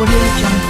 Audio Jungle.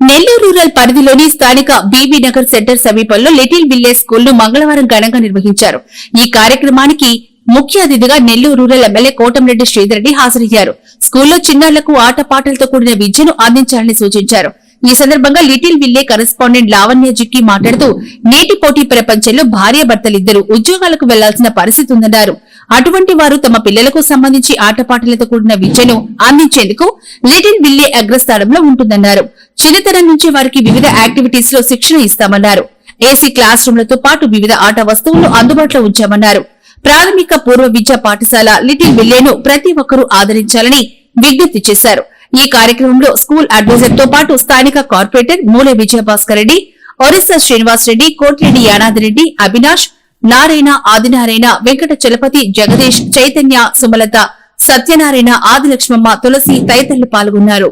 Nellore rural పరిధిలోని స్థానిక BB Nagar centre సమీపంలో లిటిల్ విలేజ్ స్కూల్ను మంగళవారం ఘనంగా నిర్వహించారు. ఈ కార్యక్రమానికి ముఖ్య అతిథిగా నెల్లూరు రూరల్ ఎమ్మెల్యే కోటంరెడ్డి శ్రీధర్రెడ్డి హాజరయ్యారు. స్కూల్లో చిన్నారులకు ఆటపాటలతో కూడిన విద్యను అందించాలని సూచించారు. ఈ సందర్భంగా Little Ville correspondent Lavanya Jikki మాట్లాడుతూ నేటి పోటీ ప్రపంచంలో భార్యాభర్తలిద్దరూ ఉద్యోగాలకు వెళ్ళాల్సిన పరిస్థితి ఉందన్నారు. అటువంటి వారు తమ పిల్లలకు సంబంధించి ఆటపాటలతో కూడిన విద్యను అందించేందుకు లిటిల్ విల్లే అగ్రస్థానంలో ఉంటుందన్నారు. చిన్నతనం నుంచి వారికి వివిధ యాక్టివిటీస్లో శిక్షణ ఇస్తామన్నారు. ఏసీ క్లాస్ రూమ్లతో పాటు వివిధ ఆట వస్తువులు అందుబాటులో ఉంచామన్నారు. ప్రాథమిక పూర్వ విద్యా పాఠశాల లిటిల్ విల్లేను ప్రతి ఒక్కరూ ఆదరించాలని విజ్ఞప్తి చేశారు. ఈ కార్యక్రమంలో స్కూల్ అడ్వైజర్తో పాటు స్థానిక కార్పొరేటర్ మూల విజయభాస్కర్ రెడ్డి ఒరిస్సా శ్రీనివాస్ రెడ్డి కోటిరెడ్డి యానాది రెడ్డి అవినాష్ నారాయణ ఆదినారాయణ వెంకట చలపతి జగదీష్ చైతన్య సుమలత సత్యనారాయణ ఆదిలక్ష్మమ్మ తులసి తదితరులు పాల్గొన్నారు.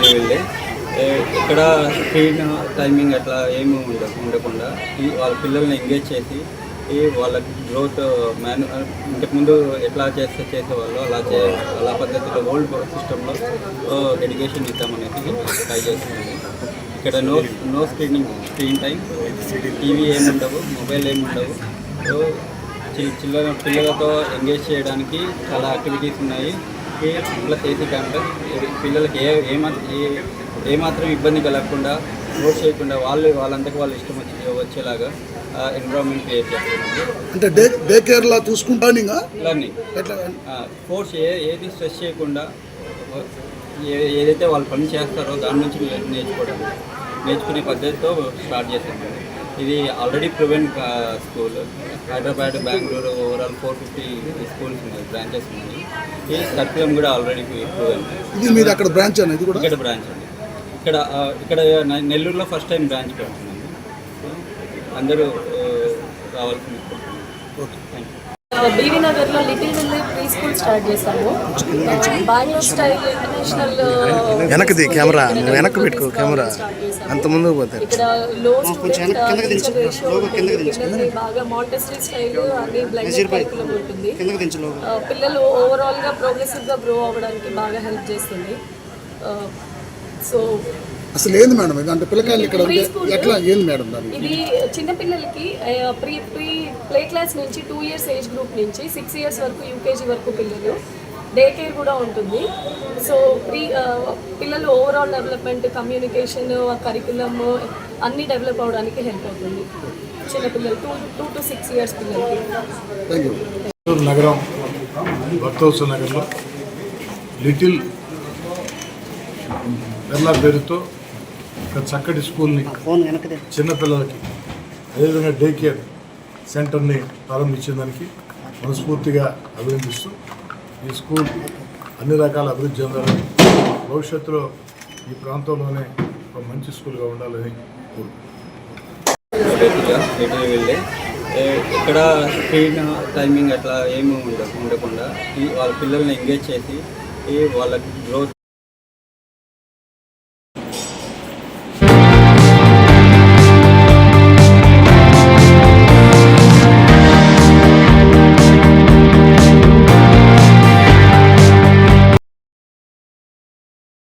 బయటకు వెళ్ళి ఇక్కడ స్క్రీన్ టైమింగ్ అట్లా ఏమి ఉండ ఉండకుండా ఈ వాళ్ళ పిల్లల్ని ఎంగేజ్ చేసి వాళ్ళ గ్రోత్ మ్యాను ఇంతకుముందు ఎట్లా చేస్తే చేసేవాళ్ళు అలా చే అలా పద్ధతిలో ఓల్డ్ సిస్టంలో ఎడ్యుకేషన్ ఇద్దామనేది ట్రై చేస్తున్నాను. ఇక్కడ no no screening screen time. TV ఏమి ఉండవు మొబైల్ ఏమి ఉండవు సో చి- చిల్లర పిల్లలతో ఎంగేజ్ చేయడానికి చాలా యాక్టివిటీస్ ఉన్నాయి. ఈ ప్లస్ ఏసీ క్యాంపస్ పిల్లలకి ఏ ఏ ఏమాత్రం ఇబ్బంది కలగకుండా ఫోర్స్ చేయకుండా వాళ్ళు వాళ్ళంతకు వాళ్ళు ఇష్టం వచ్చి వచ్చేలాగా ఎన్విరాన్మెంట్ క్రియేట్ చేస్తున్నారు. అంటే డే డే కేర్ లా చూసుకుంటా ఇంకా లర్నింగ్ ఫోర్స్ ఏ ఏది స్ట్రెస్ చేయకుండా ఏ ఏదైతే వాళ్ళు పని చేస్తారో దాని నుంచి నేర్చుకోవడం నేర్చుకునే పద్ధతితో స్టార్ట్ చేశాము ఇది already ప్రివెన్ school Hyderabad Bengaluru overall four fifty schools ఉన్నాయి బ్రాంచెస్ ఉన్నాయి. ఈ కరికులం కూడా ఆల్రెడీ ప్రూవెన్ ఇది మీది అక్కడ బ్రాంచ్ కూడా? ఇక్కడ బ్రాంచ్ అండి. ఇక్కడ ఆ, ఇక్కడ నెల్లూరులో ఫస్ట్ టైం బ్రాంచ్ పెడుతున్నాము. అందరూ ఆ, రావాల్సింది. ఓకే. థ్యాంక్ యూ బీవీ నగర్లో Little Ville pre school start చేశాము. బెంగళూరు స్టైల్ ఇంటర్నేషనల్ వెనక్ది కెమెరా వెనక్కి పెట్టుకో కెమెరా. అంత ముందుకు పోతారు ఇక్కడ లో బాగా మాంటెసరీ స్టైల్ అన్ని బ్లెండెడ్ కరికులం ఉంటుంది. పిల్లలు ఓవరాల్గా ప్రోగ్రెసివ్గా గ్రో అవ్వడానికి బాగా హెల్ప్ చేస్తుంది. సో అసలు ఏంది మేడం ఇది? అంటే పిల్లకాయలు ఇక్కడ ఉంటే ఎట్లా? ఏంది మేడం దాన్ని ఇది చిన్నపిల్లలకి ప్రీ ప్రీ ప్లే క్లాస్ నుంచి టూ ఇయర్స్ ఏజ్ గ్రూప్ నుంచి సిక్స్ ఇయర్స్ వరకు యూకేజీ వరకు పిల్లలు. డే కేర్ కూడా ఉంటుంది. సో ప్రీ పిల్లలు ఓవరాల్ డెవలప్మెంట్ కమ్యూనికేషన్ కరికులమ్ అన్నీ డెవలప్ అవడానికి హెల్ప్ అవుతుంది. చిన్నపిల్లలు two two to six years పిల్లలకి. థ్యాంక్ యూ చిత్తూరు నగరం భక్తోత్సవ నగర్లో లిటిల్ బిర్లా పేరుతో ఒక చక్కటి స్కూల్ని చిన్నపిల్లలకి అదేవిధంగా డే కేర్ సెంటర్ని ప్రారంభించిన దానికి మనస్ఫూర్తిగా అభినందిస్తూ ఈ స్కూల్ అన్ని రకాల అభివృద్ధి చెందాలని భవిష్యత్తులో ఈ ప్రాంతంలోనే ఒక మంచి స్కూల్గా ఉండాలని కోరుకుంటున్నాను. ఇక్కడ స్క్రీన్ టైమింగ్ అట్లా ఏమి ఉండ ఉండకుండా ఈ వాళ్ళ పిల్లల్ని ఎంగేజ్ చేసి ఈ వాళ్ళ గ్రోత్